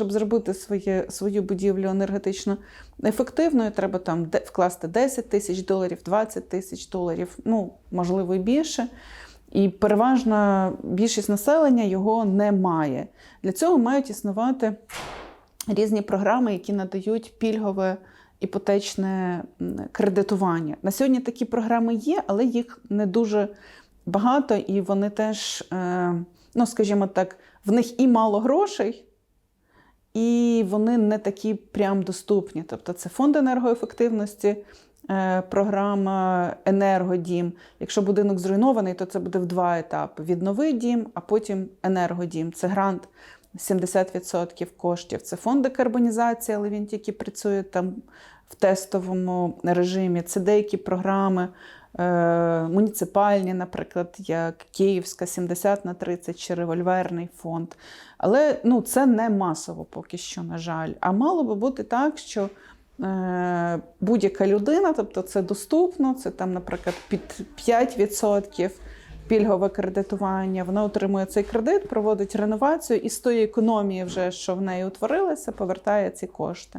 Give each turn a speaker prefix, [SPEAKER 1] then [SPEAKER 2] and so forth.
[SPEAKER 1] щоб зробити своє, свою будівлю енергетично ефективною, треба там вкласти 10 тисяч доларів, 20 тисяч доларів, ну, можливо, і більше. І переважна більшість населення його не має. Для цього мають існувати різні програми, які надають пільгове іпотечне кредитування. На сьогодні такі програми є, але їх не дуже багато, і вони теж, е, ну скажімо так, в них і мало грошей, і вони не такі прям доступні. Тобто це фонд енергоефективності, е, програма Енергодім. Якщо будинок зруйнований, то це буде в два етапи: віднови дім, а потім енергодім. Це грант 70% коштів. Це фонд декарбонізації, але він тільки працює там в тестовому режимі. Це деякі програми. Е, Муніципальні, наприклад, як Київська 70 на 30 чи револьверний фонд. Але ну, це не масово поки що, на жаль. А мало би бути так, що е, будь-яка людина, тобто це доступно, це там, наприклад, під 5% пільгове кредитування. Вона отримує цей кредит, проводить реновацію і з тої економії, вже, що в неї утворилося, повертає ці кошти.